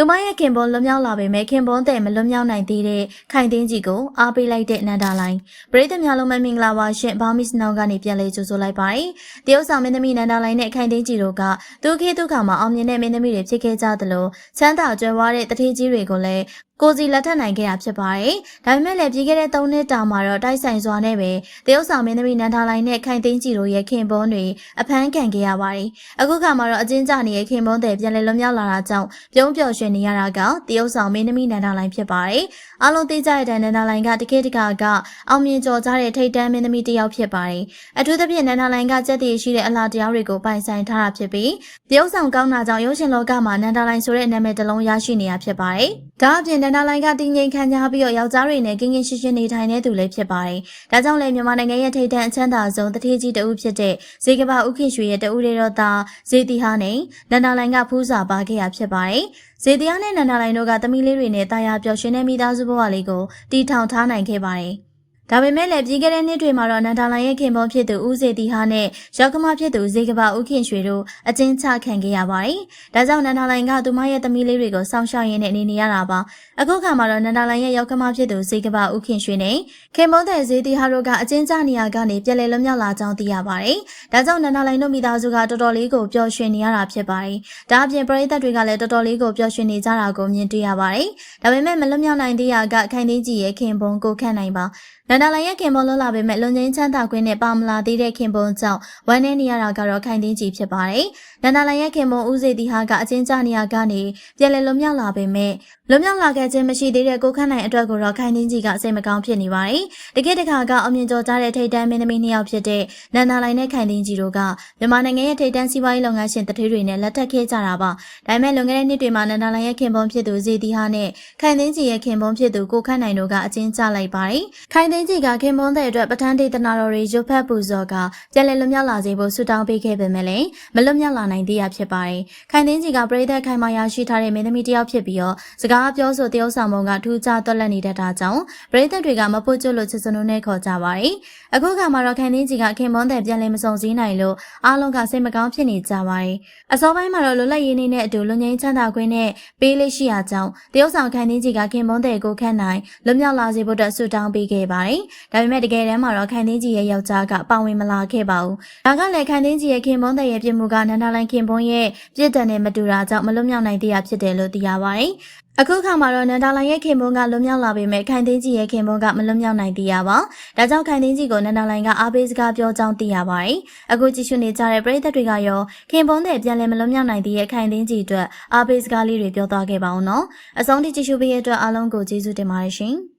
သူမရဲ့ခင်ပွန်းလွတ်မြောက်လာပေမဲ့ခင်ပွန်းတဲ့မလွတ်မြောက်နိုင်သေးတဲ့ခိုင်သိန်းကြီးကိုအားပေးလိုက်တဲ့နန္ဒာလိုင်းပရိသတ်များလုံးမမင်္ဂလာပါရှင်ဘာမစ်နောင်ကနေပြန်လည်ကြိုဆိုလိုက်ပါတယ်တရုတ်ဆောင်မင်းသမီးနန္ဒာလိုင်းနဲ့ခိုင်သိန်းကြီးတို့ကဒုခေဒုက္ခမှာအောင်မြင်တဲ့မင်းသမီးတွေဖြစ်ခဲ့ကြသလိုချမ်းသာကြွယ်ဝတဲ့တထေးကြီးတွေကိုလည်း ကိုစီလက်ထပ်နိုင်ခဲ့တာဖြစ်ပါတယ်။ဒါပေမဲ့လည်းပြီးခဲ့တဲ့၃နှစ်တာမှာတော့တိုက်ဆိုင်စွာနဲ့ပဲတရုတ်ဆောင်မင်းသမီးနန္ဒာလိုင်းနဲ့ခိုင်သိန်းကြီးတို့ရဲ့ခင်ပွန်းတွေအဖမ်းခံခဲ့ရပါတယ်။အခုခါမှာတော့အချင်းကြနေတဲ့ခင်ပွန်းတွေပြန်လည်လွတ်မြောက်လာတာကြောင့်ပြုံးပျော်ရွှင်နေရတာကတရုတ်ဆောင်မင်းသမီးနန္ဒာလိုင်းဖြစ်ပါတယ်။အားလုံးသိကြတဲ့နန္ဒာလိုင်းကတခေတ်တကာကအောင်မြင်ကျော်ကြတဲ့ထိတ်တန်းမင်းသမီးတစ်ယောက်ဖြစ်ပါတယ်။အထူးသဖြင့်နန္ဒာလိုင်းကစက်တည်ရှိတဲ့အလားတရားတွေကိုပိုင်ဆိုင်ထားတာဖြစ်ပြီးတရုတ်ဆောင်ကောင်းတာကြောင့်ရုပ်ရှင်လောကမှာနန္ဒာလိုင်းဆိုတဲ့နာမည်တစ်လုံးရရှိနေတာဖြစ်ပါတယ်။ ဒါအပြင်နန္ဒာလိုင်းကတည်ငြိမ်ခံကြပြီးတော့ယောက်ျားတွေနဲ့ကင်းကင်းရှင်းရှင်းနေထိုင်နေသူလည်းဖြစ်ပါတယ်။ဒါကြောင့်လည်းမြန်မာနိုင်ငံရဲ့ထိပ်တန်းအချမ်းသာဆုံးတထေးကြီးတဦးဖြစ်တဲ့ဇေကဘာဥခင်ရွှေရဲ့တဦးလေးတော့သာဇေတီဟာနဲ့နန္ဒာလိုင်းကဖူးစာပါခဲ့ရဖြစ်ပါတယ်။ဇေတီဟာနဲ့နန္ဒာလိုင်းတို့ကသမီးလေးတွေနဲ့တာယာပျော်ရွှင်တဲ့မိသားစုဘဝလေးကိုတည်ထောင်ထားနိုင်ခဲ့ပါတယ်။ ဒါပေမဲ့လည်းပြီးခဲ့တဲ့နှစ်တွေမှာတော့နန္ဒာလိုင်းရဲ့ခင်ပွန်းဖြစ်သူဦးစေတီဟာနဲ့ရောက်ကမဖြစ်သူဇေကဘာဦးခင်ရွှေတို့အကျဉ်းချခံခဲ့ရပါတယ်။ဒါကြောင့်နန္ဒာလိုင်းကသူမရဲ့သမီးလေးတွေကိုစောင့်ရှောက်ရင်းနဲ့နေနေရတာပါ။အခုခါမှာတော့နန္ဒာလိုင်းရဲ့ရောက်ကမဖြစ်သူဇေကဘာဦးခင်ရွှေနဲ့ခင်ပွန်းတဲ့ဇေတီဟာတို့ကအကျဉ်းချနေရကနေပြည်လဲလွတ်မြောက်လာကြောင်းသိရပါတယ်။ဒါကြောင့်နန္ဒာလိုင်းတို့မိသားစုကတော်တော်လေးကိုပျော်ရွှင်နေရတာဖြစ်ပါတယ်။ဒါအပြင်ပရိသတ်တွေကလည်းတော်တော်လေးကိုပျော်ရွှင်နေကြတာကိုမြင်တွေ့ရပါတယ်။ဒါပေမဲ့မလွတ်မြောက်နိုင်သေးရကခိုင်သိန်းကြီးရဲ့ခင်ပွန်းကိုခန့်နိုင်ပါ။နန္ဒာလိုင်ရဲ့ခင်ပွန်းလွတ်လာပေမဲ့လွန်ငင်းချမ်းသာခွင့်နဲ့ပါမလာသေးတဲ့ခင်ပွန်းကြောင့်ဝမ်းနည်းနေရတာကတော့ခိုင်သိန်းကြီးဖြစ်ပါတယ်။နန္ဒာလိုင်ရဲ့ခင်ပွန်းဦးစေတီဟာကအချင်းချနေရကနေပြည်လဲလွတ်မြောက်လာပေမဲ့လွတ်မြောက်လာခဲ့ခြင်းမရှိသေးတဲ့ကိုခန့်နိုင်အတွက်ကိုတော့ခိုင်သိန်းကြီးကစိတ်မကောင်းဖြစ်နေပါတယ်။တကယ်တခါကအမြင့်ကျော်ကြားတဲ့ထိတ်တန်းမင်းသမီးနှစ်ယောက်ဖြစ်တဲ့နန္ဒာလိုင်နဲ့ခိုင်သိန်းကြီးတို့ကမြန်မာနိုင်ငံရဲ့ထိတ်တန်းစီးပွားရေးလုပ်ငန်းရှင်တထေးတွေနဲ့လက်ထပ်ခဲ့ကြတာပါ။ဒါပေမဲ့လွန်ခဲ့တဲ့နှစ်တွေမှာနန္ဒာလိုင်ရဲ့ခင်ပွန်းဖြစ်သူဇေတီဟာနဲ့ခိုင်သိန်းကြီးရဲ့ခင်ပွန်းဖြစ်သူကိုခန့်နိုင်တို့ကအချင်းချလိုက်ပါတယ်။ခိုင်သိန်းကြီးကခင်ပွန်းတဲ့အတွက်ပထန်းဒေသနာတော်တွေရုပ်ဖက်ပူဇော်ကပြန်လည်လွတ်မြောက်လာစေဖို့ဆုတောင်းပေးခဲ့ပေမဲ့လည်းမလွတ်မြောက်လာနိုင်သေးရဖြစ်ပါတယ်။ခိုင်သိန်းကြီးကပြည်သက်ခိုင်မာရရှိထားတဲ့မင်းသမီးတစ်ယောက်ဖြစ်ပြီးတော့စကားပြောဆိုတရုပ်ဆောင်ပုံကထူးခြားသွက်လက်နေတတ်တာကြောင့်ပြည်သက်တွေကမဖို့ကျွလို့ချစ်စနုနဲ့ခေါ်ကြပါတယ်။အခုခါမှာတော့ခိုင်သိန်းကြီးကခင်ပွန်းတဲ့ပြန်လည်မစုံစည်းနိုင်လို့အားလုံးကစိတ်မကောင်းဖြစ်နေကြပါတယ်။အစောပိုင်းမှာတော့လွတ်လပ်ရေးနေ့နဲ့အတူလွန်ငင်းချမ်းသာခွင့်နဲ့ပေးလေးရှိရာကြောင့်တရုပ်ဆောင်ခိုင်သိန်းကြီးကခင်ပွန်းတဲ့ကိုခန့်နိုင်လွတ်မြောက်လာစေဖို့အတွက်ဆုတောင်းပေးခဲ့ပါတယ်။ဒါပေမဲ့တကယ်တမ်းမှာတော့ခိုင်သိန်းကြီးရဲ့ယောက်ျားကပါဝင်မလာခဲ့ပါဘူး။ဒါကလည်းခိုင်သိန်းကြီးရဲ့ခင်ပွန်းတဲ့ရဲ့ပြစ်မှုကနန္ဒလိုင်းခင်ပွန်းရဲ့ပြစ်ဒဏ်နဲ့မတူတာကြောင့်မလွတ်မြောက်နိုင်သေးတာဖြစ်တယ်လို့သိရပါတယ်။အခုခါမှာတော့နန္ဒာလိုင်ရဲ့ခင်ပွန်းကလွတ်မြောက်လာပေမဲ့ခိုင်သိန်းကြီးရဲ့ခင်ပွန်းကမလွတ်မြောက်နိုင်သေးရပါ။ဒါကြောင့်ခိုင်သိန်းကြီးကိုနန္ဒာလိုင်ကအားပေးစကားပြောကြောင်းသိရပါတယ်။အခုကြည့်ရှုနေကြတဲ့ပရိသတ်တွေကရောခင်ပွန်းတဲ့ပြန်လည်မလွတ်မြောက်နိုင်သေးတဲ့ခိုင်သိန်းကြီးအတွက်အားပေးစကားလေးတွေပြောသွားခဲ့ပါအောင်နော်။အဆုံးထိကြည့်ရှုပေးရတဲ့အတွက်အားလုံးကိုကျေးဇူးတင်ပါတယ်ရှင်။